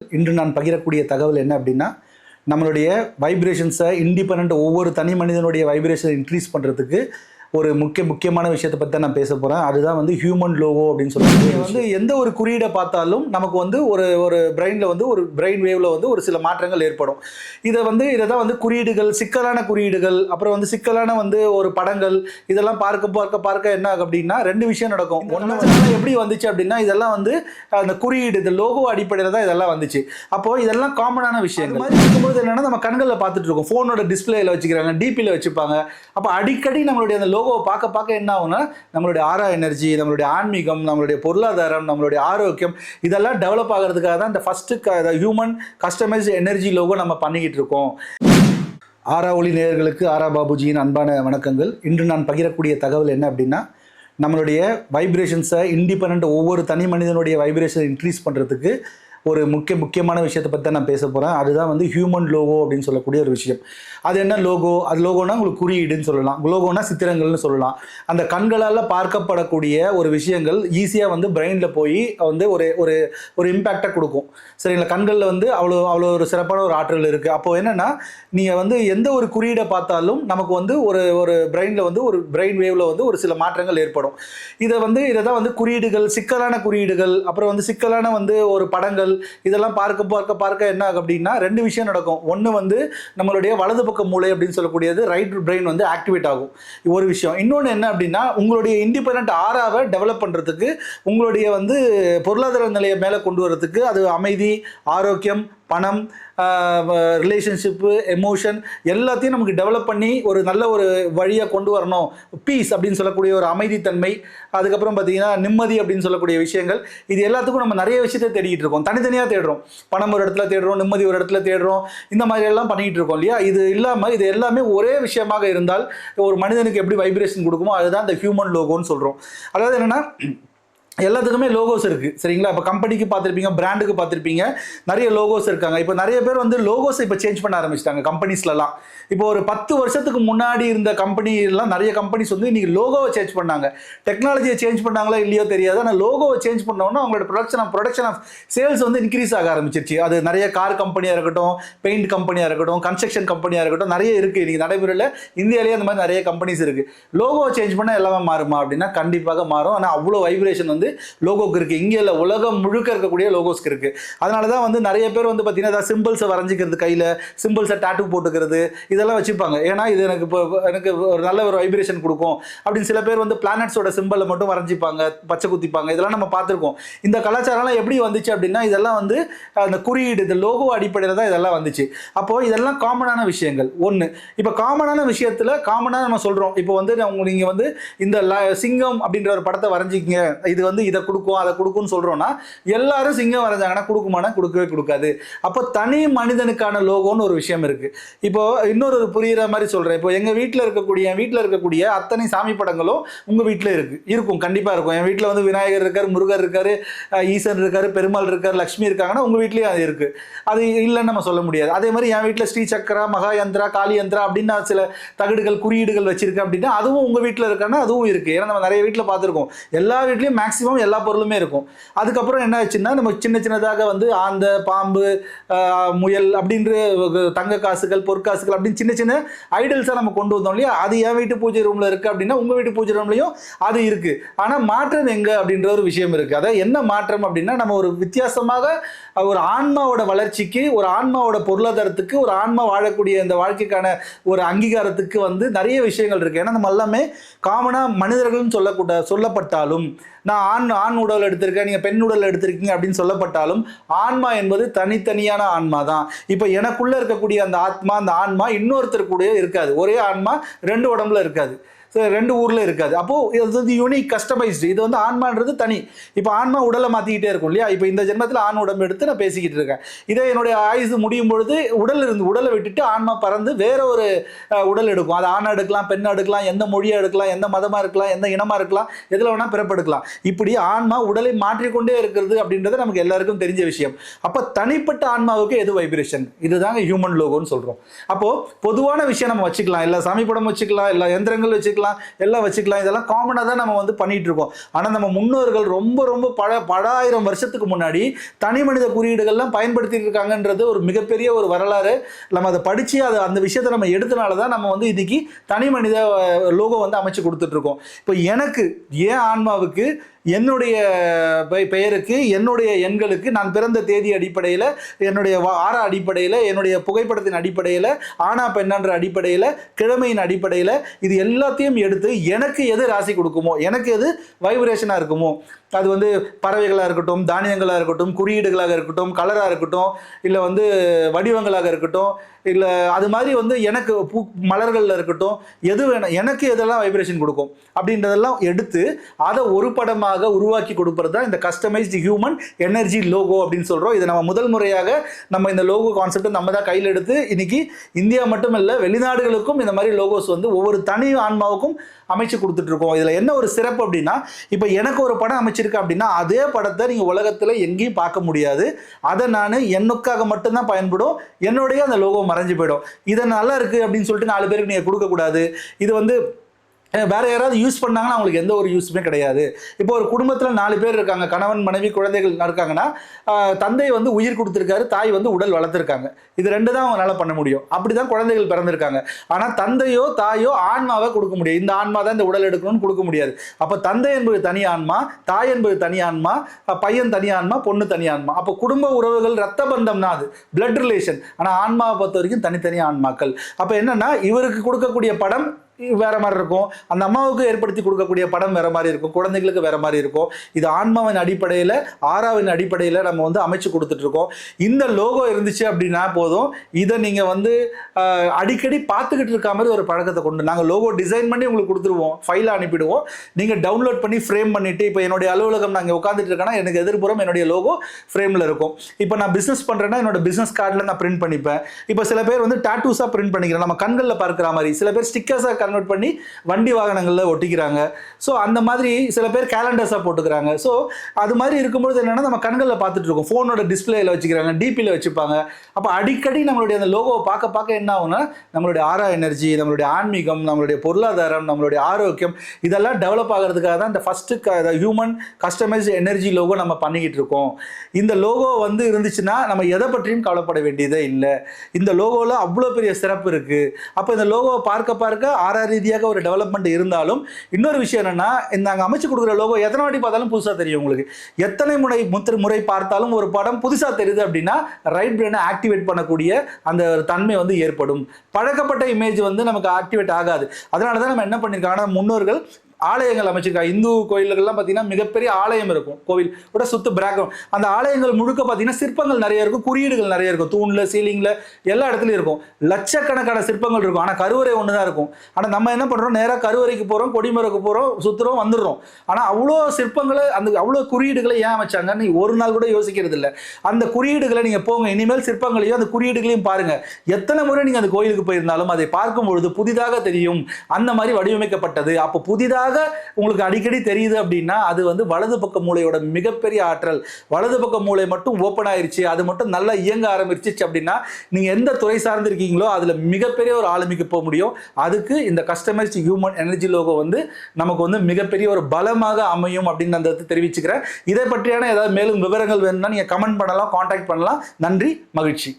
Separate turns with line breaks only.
இன்று நான் பகிரக்கூடிய தகவல் என்ன அப்படின்னா நம்மளுடைய வைப்ரேஷன்ஸை இண்டிபெண்ட் ஒவ்வொரு தனி மனிதனுடைய வைப்ரேஷனை இன்க்ரீஸ் பண்ணுறதுக்கு ஒரு முக்கிய முக்கியமான விஷயத்தை பற்றி தான் நான் பேச போகிறேன் அதுதான் வந்து ஹியூமன் லோகோ அப்படின்னு சொல்லுவாங்க வந்து எந்த ஒரு குறியீடை பார்த்தாலும் நமக்கு வந்து ஒரு ஒரு பிரெயினில் வந்து ஒரு பிரெயின் வேவ்ல வந்து ஒரு சில மாற்றங்கள் ஏற்படும். இதை வந்து இதை தான் வந்து குறியீடுகள் சிக்கலான குறியீடுகள் அப்புறம் வந்து சிக்கலான வந்து ஒரு படங்கள் இதெல்லாம் பார்க்க பார்க்க பார்க்க என்ன ஆகும் அப்படின்னா ரெண்டு விஷயம் நடக்கும். ஒன்று எப்படி வந்துச்சு அப்படின்னா இதெல்லாம் வந்து அந்த குறியீடு இந்த லோகோ அடிப்படையில் தான் இதெல்லாம் வந்துச்சு. அப்போ இதெல்லாம் காமனான விஷயங்கள். மாதிரி இருக்கும்போது என்னன்னா நம்ம கண்களில் பார்த்துட்டு இருக்கோம். ஃபோனோட டிஸ்பிளேல வச்சுக்கிறாங்க டிபியில் வச்சுப்பாங்க. அப்போ அடிக்கடி நம்மளுடைய அந்த லோகோவை பார்க்க பார்க்க என்ன ஆகும்னா நம்மளுடைய ஆரா எனர்ஜி நம்மளுடைய ஆன்மீகம் நம்மளுடைய பொருளாதாரம் நம்மளுடைய ஆரோக்கியம் இதெல்லாம் டெவலப் ஆகிறதுக்காக தான் இந்த first human customize energy logo நம்ம பண்ணிக்கிட்டு இருக்கோம். ஆரா ஒளி நேயர்களுக்கு ஆரா பாபுஜியின் அன்பான வணக்கங்கள். இன்று நான் பகிரக்கூடிய தகவல் என்ன அப்படின்னா நம்மளுடைய வைப்ரேஷன்ஸை இண்டிபெண்ட் ஒவ்வொரு தனி மனிதனுடைய வைப்ரேஷனை இன்க்ரீஸ் பண்ணுறதுக்கு ஒரு முக்கிய முக்கியமான விஷயத்தை பற்றி தான் நான் பேச போகிறேன் அதுதான் வந்து ஹியூமன் லோகோ அப்படின்னு சொல்லக்கூடிய ஒரு விஷயம். அது என்ன லோகோ அது லோகோனா உங்களுக்கு குறியீடுன்னு சொல்லலாம். லோகோனா சித்திரங்கள்னு சொல்லலாம். அந்த கண்களால் பார்க்கப்படக்கூடிய ஒரு விஷயங்கள் ஈஸியாக வந்து பிரெயினில் போய் வந்து ஒரு ஒரு ஒரு இம்பேக்டை கொடுக்கும். சரிங்களா? கண்களில் வந்து அவ்வளோ அவ்வளோ ஒரு சிறப்பான ஒரு ஆற்றல் இருக்குது அப்போ என்னென்னா நீங்கள் வந்து எந்த ஒரு குறியீடை பார்த்தாலும் நமக்கு வந்து ஒரு ஒரு பிரெயினில் வந்து ஒரு பிரெயின் வேவில் வந்து ஒரு சில மாற்றங்கள் ஏற்படும். இதை வந்து இதை தான் வந்து குறியீடுகள் சிக்கலான குறியீடுகள் அப்புறம் வந்து சிக்கலான வந்து ஒரு படங்கள் இதெல்லாம் பார்க்க பார்க்க பார்க்க என்ன ஆகும் அப்படின்னா ரெண்டு விஷயம் நடக்கும். ஒன்று வந்து நம்மளுடைய வலது பக்க மூளை அப்படின்னு சொல்லக்கூடியது ரைட் பிரெயின் வந்து ஆக்டிவேட் ஆகும். ஒரு விஷயம். இன்னொன்று என்ன அப்படின்னா உங்களுடைய இண்டிபெண்ட் ஆறாவை டெவலப் பண்ணுறதுக்கு உங்களுடைய வந்து பொருளாதார நிலையை மேலே கொண்டு வரதுக்கு அது அமைதி ஆரோக்கியம் பணம் ரிலேஷன்ஷிப்பு எமோஷன் எல்லாத்தையும் நமக்கு டெவலப் பண்ணி ஒரு நல்ல ஒரு வழியாக கொண்டு வரணும். பீஸ் அப்படின்னு சொல்லக்கூடிய ஒரு அமைதித்தன்மை அதுக்கப்புறம் பார்த்தீங்கன்னா நிம்மதி அப்படின்னு சொல்லக்கூடிய விஷயங்கள் இது எல்லாத்துக்கும் நம்ம நிறைய விஷயத்தை தேடிக்கிட்டு இருக்கோம். தனித்தனியாக தேடுறோம். பணம் ஒரு இடத்துல தேடுறோம் நிம்மதி ஒரு இடத்துல தேடுறோம் இந்த மாதிரி எல்லாம் பண்ணிக்கிட்டு இருக்கோம் இல்லையா? இது இல்லாமல் இது எல்லாமே ஒரே விஷயமாக இருந்தால் ஒரு மனிதனுக்கு எப்படி வைப்ரேஷன் கொடுக்குமோ அதுதான் இந்த ஹியூமன் லோகோன்னு சொல்கிறோம் அதாவது என்னென்னா எல்லாத்துக்குமே லோகோஸ் இருக்குது சரிங்களா? இப்போ கம்பெனிக்கு பார்த்துருப்பீங்க பிராண்டுக்கு பார்த்துருப்பீங்க நிறைய லோகோஸ் இருக்காங்க. இப்போ நிறைய பேர் வந்து லோகோஸை இப்போ சேஞ்ச் பண்ண ஆரம்பிச்சிட்டாங்க கம்பெனிஸ்லலாம் இப்போ ஒரு பத்து வருஷத்துக்கு முன்னாடி இருந்த கம்பெனிலாம் நிறைய கம்பெனிஸ் வந்து இன்னைக்கு லோகோவை சேஞ்ச் பண்ணாங்க. டெக்னாலஜியை சேஞ்ச் பண்ணாங்களா இல்லையோ தெரியாது. ஆனால் லோகோவை சேஞ்ச் பண்ணோன்னா அவங்களோட production of production of sales வந்து இன்க்ரீஸ் ஆக ஆரம்பிச்சிருச்சு. அது நிறைய கார் கம்பெனியாக இருக்கட்டும் பெயிண்ட் கம்பெனியாக இருக்கட்டும் கன்ஸ்ட்ரக்ஷன் கம்பெனியாக இருக்கட்டும் நிறைய இருக்குது இன்றைக்கி நடைமுறையில் இந்தியாவிலேயே அந்த மாதிரி நிறைய கம்பெனிஸ் இருக்குது லோகோவை சேஞ்ச் பண்ணால் எல்லாமே மாறுமா அப்படின்னா கண்டிப்பாக மாறும். ஆனால் அவ்வளோ வைப்ரேஷன் வந்து லோகோக்கு இருக்குது இங்கே இல்லை உலகம் முழுக்க இருக்கக்கூடிய லோகோஸ்க்கு இருக்குது அதனால தான் வந்து நிறைய பேர் வந்து பார்த்தீங்கன்னா சிம்பிள்ஸை வரைஞ்சிக்கிறது கையில் சிம்பிள்ஸை டாட்டு போட்டுக்கிறது இதெல்லாம் வச்சுப்பாங்க ஏன்னா இது எனக்கு இப்போ எனக்கு ஒரு நல்ல ஒரு வைப்ரேஷன் கொடுக்கும் அப்படின்னு சில பேர் வந்து பிளானட்ஸோட சிம்பிளை மட்டும் வரைஞ்சிப்பாங்க பச்சை குத்திப்பாங்க. இதெல்லாம் நம்ம பார்த்துருக்கோம். இந்த கலாச்சாரம்லாம் எப்படி வந்துச்சு அப்படின்னா இதெல்லாம் வந்து அந்த குறியீடு இந்த லோகோ அடிப்படையில் தான் இதெல்லாம் வந்துச்சு. அப்போது இதெல்லாம் காமனான விஷயங்கள். ஒன்று இப்போ காமனான விஷயத்தில் காமனாக நம்ம சொல்கிறோம் இப்போ வந்து நீங்கள் வந்து இந்த ல- சிங்கம் அப்படின்ற ஒரு படத்தை வரைஞ்சிக்கிங்க. இது வந்து இதை கொடுக்கும் அதை கொடுக்கும்னு சொல்கிறோன்னா எல்லாரும் சிங்கம் வரைஞ்சாங்கன்னா கொடுக்குமானா கொடுக்கவே கொடுக்காது. அப்போ தனி மனிதனுக்கான லோகோன்னு ஒரு விஷயம் இருக்குது இப்போ இன்னொரு புரிகிற மாதிரி சொல்கிறேன் இப்போ எங்கள் வீட்டில் இருக்கக்கூடிய என் வீட்டில் இருக்கக்கூடிய அத்தனை சாமி படங்களும் உங்கள் வீட்டில் இருக்குது இருக்கும் கண்டிப்பாக இருக்கும். என் வீட்டில் வந்து விநாயகர் இருக்கார் முருகர் இருக்கார் ஈசன் இருக்கார் பெருமாள் இருக்கார் லக்ஷ்மி இருக்காங்கன்னா உங்கள் வீட்லேயும் அது இருக்குது அது இல்லைன்னு நம்ம சொல்ல முடியாது. அதே மாதிரி என் வீட்டில் ஸ்ரீ சக்கரா மகா யந்திரா காளி யந்திரா அப்படின்னு சில தகடுகள் குறியீடுகள் வச்சிருக்கேன் அப்படின்னா அதுவும் உங்கள் வீட்டில் இருக்கான்னா அதுவும் இருக்குது ஏன்னா நம்ம நிறைய வீட்டில் பார்த்துருக்கோம். எல்லா வீட்லேயும் மேக்ஸிமம் எல்லா பொருளுமே இருக்கும். அதுக்கப்புறம் என்ன ஆச்சுன்னா நம்ம சின்ன சின்னதாக வந்து ஆந்த பாம்பு முயல் அப்படின்ற தங்க காசுகள் பொற்காசுகள் அப்படின்னு சின்ன சின்ன ஐடல்ஸாக நம்ம கொண்டு வந்தோம் இல்லையா? அது என் வீட்டு பூஜை ரூமில் இருக்குது அப்படின்னா உங்கள் வீட்டு பூஜை ரூம்லையும் அது இருக்குது ஆனால் மாற்றம் எங்கே அப்படின்ற ஒரு விஷயம் இருக்குது அதாவது என்ன மாற்றம் அப்படின்னா நம்ம ஒரு வித்தியாசமாக ஒரு ஆன்மாவோட வளர்ச்சிக்கு ஒரு ஆன்மாவோட பொருளாதாரத்துக்கு ஒரு ஆன்மா வாழக்கூடிய இந்த வாழ்க்கைக்கான ஒரு அங்கீகாரத்துக்கு வந்து நிறைய விஷயங்கள் இருக்குது ஏன்னா நம்ம எல்லாமே காமனாக மனிதர்கள்னு சொல்லக்கூட சொல்லப்பட்டாலும் நான் ஆண் ஆண் உடல் எடுத்திருக்க நீங்கள் பெண் உடல் எடுத்திருக்கீங்க அப்படின்னு சொல்லப்பட்டாலும் ஆன்மா என்பது தனித்தனியான ஆன்மா தான். இப்போ எனக்குள்ளே இருக்கக்கூடிய அந்த ஆத்மா அந்த ஆன்மா இன்னொருத்தர் கூட இருக்காது. ஒரே ஆன்மா ரெண்டு உடம்புல இருக்காது. ரெண்டு ஊரில் இருக்காது. அப்போது இது வந்து யூனிக் கஸ்டமைஸ்டு இது வந்து ஆன்மான்றது தனி. இப்போ ஆன்மா உடலை மாற்றிக்கிட்டே இருக்கும் இல்லையா? இப்போ இந்த ஜென்மத்தில் ஆண் உடம்பு எடுத்து நான் பேசிக்கிட்டு இருக்கேன். இதே என்னுடைய ஆயுசு முடியும் பொழுது உடல் இருந்து உடலை விட்டுட்டு ஆன்மா பறந்து வேற ஒரு உடல் எடுக்கும். அது ஆணை எடுக்கலாம் பெண் எடுக்கலாம் எந்த மொழியாக எடுக்கலாம் எந்த மதமாக இருக்கலாம் எந்த இனமாக இருக்கலாம் எதில் வேணால் பிறப்பெடுக்கலாம். இப்படி ஆன்மா உடலை மாற்றிக்கொண்டே இருக்கிறது அப்படின்றது நமக்கு எல்லாருக்கும் தெரிஞ்ச விஷயம். அப்போ தனிப்பட்ட ஆன்மாவுக்கு எது வைப்ரேஷன் இதுதாங்க ஹியூமன் லோகோன்னு சொல்கிறோம் அப்போது பொதுவான விஷயம் நம்ம வச்சுக்கலாம். எல்லா சாமி படம் வச்சுக்கலாம் எல்லா எந்திரங்கள் வச்சுக்கலாம் வச்சுக்கலாம் எல்லாம் வச்சுக்கலாம். இதெல்லாம் காமனாக தான் நம்ம வந்து பண்ணிகிட்டு இருக்கோம். ஆனால் நம்ம முன்னோர்கள் ரொம்ப ரொம்ப பல பலாயிரம் வருஷத்துக்கு முன்னாடி தனி மனித குறியீடுகள்லாம் பயன்படுத்திட்டு இருக்காங்கன்றது ஒரு மிகப்பெரிய ஒரு வரலாறு. நம்ம அதை படித்து அதை அந்த விஷயத்தை நம்ம எடுத்தனால தான் நம்ம வந்து இன்றைக்கி தனி மனித லோகோ வந்து அமைச்சு கொடுத்துட்ருக்கோம் இப்போ எனக்கு ஏன் ஆன்மாவுக்கு என்னுடைய பெயருக்கு என்னுடைய எண்களுக்கு நான் பிறந்த தேதி அடிப்படையில் என்னுடைய வார அடிப்படையில் என்னுடைய புகைப்படத்தின் அடிப்படையில் ஆனா பெண்ணன்ற அடிப்படையில் கிழமையின் அடிப்படையில் இது எல்லாத்தையும் எடுத்து எனக்கு எது ராசி கொடுக்குமோ எனக்கு எது வைப்ரேஷனாக இருக்குமோ அது வந்து பறவைகளாக இருக்கட்டும் தானியங்களாக இருக்கட்டும் குறியீடுகளாக இருக்கட்டும் கலராக இருக்கட்டும் இல்லை வந்து வடிவங்களாக இருக்கட்டும் இல்லை அது மாதிரி வந்து எனக்கு பூ மலர்களில் இருக்கட்டும் எது வேணும் எனக்கு எதெல்லாம் வைப்ரேஷன் கொடுக்கும் அப்படின்றதெல்லாம் எடுத்து அதை ஒரு படமாக உருவாக்கி கொடுப்பது தான் இந்த கஸ்டமைஸ்டு ஹியூமன் எனர்ஜி லோகோ அப்படின்னு சொல்கிறோம் இதை நம்ம முதல் முறையாக நம்ம இந்த லோகோ கான்செப்டை நம்ம தான் கையில் எடுத்து இன்னைக்கு இந்தியா மட்டுமல்ல வெளிநாடுகளுக்கும் இந்த மாதிரி லோகோஸ் வந்து ஒவ்வொரு தனி ஆன்மாவுக்கும் அமைச்சு கொடுத்துட்ருக்கோம் இதில் என்ன ஒரு சிறப்பு அப்படின்னா இப்போ எனக்கு ஒரு படம் அமைச்சிருக்கேன் அப்படின்னா அதே படத்தை நீங்கள் உலகத்தில் எங்கேயும் பார்க்க முடியாது. அதை நான் என்னுக்காக மட்டும்தான் பயன்படும் என்னுடைய அந்த லோகோ மறைஞ்சு போயிடும். இது நல்லா இருக்குது அப்படின்னு சொல்லிட்டு நாலு பேருக்கு நீங்கள் கொடுக்கக்கூடாது. இது வந்து வேற யாராவது யூஸ் பண்ணாங்கன்னா அவங்களுக்கு எந்த ஒரு யூஸுமே கிடையாது. இப்போ ஒரு குடும்பத்தில் நாலு பேர் இருக்காங்க கணவன் மனைவி குழந்தைகள் இருக்காங்கன்னா தந்தை வந்து உயிர் கொடுத்துருக்காரு தாய் வந்து உடல் வளர்த்துருக்காங்க. இது ரெண்டு தான் அவங்களால பண்ண முடியும். அப்படி தான் குழந்தைகள் பிறந்திருக்காங்க. ஆனால் தந்தையோ தாயோ ஆன்மாவை கொடுக்க முடியும் இந்த ஆன்மா தான் இந்த உடல் எடுக்கணும்னு கொடுக்க முடியாது. அப்போ தந்தை என்பது தனி ஆன்மா தாய் என்பது தனி ஆன்மா பையன் தனி ஆன்மா பொண்ணு தனி ஆன்மா. அப்போ குடும்ப உறவுகள் ரத்த பந்தம்னா அது. பிளட் ரிலேஷன் ஆனால் ஆன்மாவை பொறுத்த வரைக்கும் தனித்தனி ஆன்மாக்கள். அப்போ என்னன்னா இவருக்கு கொடுக்கக்கூடிய படம் வேற மாதிரி இருக்கும். அந்த அம்மாவுக்கு ஏற்படுத்தி கொடுக்கக்கூடிய படம் வேற மாதிரி இருக்கும். குழந்தைகளுக்கு வேற மாதிரி இருக்கும். இது ஆன்மாவின் அடிப்படையில் ஆறாவின் அடிப்படையில் நம்ம வந்து அமைச்சு கொடுத்துட்டு இருக்கோம். இந்த லோகோ இருந்துச்சு அப்படின்னா போதும். இதை நீங்கள் வந்து அடிக்கடி பார்த்துக்கிட்டு இருக்க மாதிரி ஒரு பழக்கத்தை கொண்டு நாங்கள் லோகோ டிசைன் பண்ணி உங்களுக்கு கொடுத்துருவோம். ஃபைலை அனுப்பிடுவோம். நீங்கள் டவுன்லோட் பண்ணி ஃப்ரேம் பண்ணிட்டு இப்போ என்னுடைய அலுவலகம் நாங்கள் உட்காந்துட்டு இருக்கேன்னா எனக்கு எதிர்புறம் என்னுடைய லோகோ ஃப்ரேமில் இருக்கும். இப்போ நான் பிஸ்னஸ் பண்ணுறேன்னா என்னோட பிஸ்னஸ் கார்டில் நான் பிரிண்ட் பண்ணிப்பேன். இப்போ சில பேர் வந்து டாட்டூஸாக பிரிண்ட் பண்ணிக்கிறேன். நம்ம கண்களில் பார்க்குற மாதிரி சில பேர் ஸ்டிக்கர்ஸாக கன்வெர்ட் பண்ணி வண்டி வாகனங்களில் ஒட்டிக்கிறாங்க. ஸோ அந்த மாதிரி சில பேர் கேலண்டர்ஸாக போட்டுக்கிறாங்க. ஸோ அது மாதிரி இருக்கும்பொழுது என்னென்னா நம்ம கண்களில் பார்த்துட்டு இருக்கோம். ஃபோனோட டிஸ்பிளேயில் வச்சுக்கிறாங்க டிபியில் வச்சுப்பாங்க. அப்போ அடிக்கடி நம்மளுடைய அந்த லோகோவை பார்க்க பார்க்க என்ன ஆகும்னா நம்மளுடைய ஆரா எனர்ஜி நம்மளுடைய ஆன்மீகம் நம்மளுடைய பொருளாதாரம் நம்மளுடைய ஆரோக்கியம் இதெல்லாம் டெவலப் ஆகிறதுக்காக தான் இந்த first human customized energy logo நம்ம பண்ணிக்கிட்டு இருக்கோம். இந்த லோகோ வந்து இருந்துச்சுன்னா நம்ம எதை பற்றியும் கவலைப்பட வேண்டியதே இல்லை. இந்த லோகோவில் அவ்வளோ பெரிய சிறப்பு இருக்குது அப்போ இந்த லோகோவை பார்க்க பார்க்க ஆறா ரீதியாக ஒரு டெவலப்மெண்ட் இருந்தாலும் இன்னொரு விஷயம் என்னென்னா இந்த நாங்கள் அமைச்சு கொடுக்குற லோகோ எத்தனை வாட்டி பார்த்தாலும் புதுசாக தெரியும் உங்களுக்கு. எத்தனை முறை முத்திர முறை பார்த்தாலும் ஒரு படம் புதுசாக தெரியுது அப்படின்னா ரைட் பிரெயினை ஆக்டிவேட் பண்ணக்கூடிய அந்த ஒரு தன்மை வந்து ஏற்படும். பழக்கப்பட்ட இமேஜ் வந்து நமக்கு ஆக்டிவேட் ஆகாது. அதனால தான் நம்ம என்ன பண்ணியிருக்காங்கன்னா முன்னோர்கள் ஆலயங்கள் அமைச்சிருக்காங்க இந்து கோயில்கள்லாம் பார்த்தீங்கன்னா மிகப்பெரிய ஆலயம் இருக்கும். கோவில் கூட சுத்து பிராக்கம். அந்த ஆலயங்கள் முழுக்க பார்த்தீங்கன்னா சிற்பங்கள் நிறைய இருக்கும். குறியீடுகள் நிறைய இருக்கும். தூணில் சீலிங்கில் எல்லா இடத்துலையும் இருக்கும். லட்சக்கணக்கான சிற்பங்கள் இருக்கும். ஆனால் கருவறை ஒன்று தான் இருக்கும். ஆனால் நம்ம என்ன பண்ணுறோம் நேராக கருவறைக்கு போகிறோம் கொடிமரக்கு போகிறோம் சுற்றுறோம் வந்துடுறோம். ஆனால் அவ்வளோ சிற்பங்களை அந்த அவ்வளோ குறியீடுகளை ஏன் அமைச்சாங்கன்னு நீ ஒரு நாள் கூட யோசிக்கிறது இல்லை அந்த குறியீடுகளை நீங்கள் போங்க. இனிமேல் சிற்பங்களையும் அந்த குறியீடுகளையும் பாருங்க. எத்தனை முறை நீங்கள் அந்த கோயிலுக்கு போயிருந்தாலும் அதை பார்க்கும் பொழுது புதிதாக தெரியும். அந்த மாதிரி வடிவமைக்கப்பட்டது. அப்போ புதிதாக உங்களுக்கு அடிக்கடி தெரியுது அப்படின்னா அது வந்து வலது பக்க மூளையோட மிகப்பெரிய ஆற்றல். வலது பக்க மூளை மட்டும் ஓப்பன் ஆயிருச்சு அது மட்டும் நல்லா இயங்க ஆரம்பிச்சிச்சு அப்படின்னா நீங்கள் எந்த துறை சார்ந்து இருக்கீங்களோ அதில் மிகப்பெரிய ஒரு ஆளுமைக்கு போக முடியும். அதுக்கு இந்த கஸ்டமைஸ்ட் ஹியூமன் எனர்ஜி லோகோ வந்து நமக்கு வந்து மிகப்பெரிய ஒரு பலமாக அமையும் அப்படின்னு அந்த தெரிவிச்சுக்கிறேன். இதை பற்றியான ஏதாவது மேலும் விவரங்கள் வேணும்னா நீங்கள் கமெண்ட் பண்ணலாம் காண்டாக்ட் பண்ணலாம். நன்றி மகிழ்ச்சி.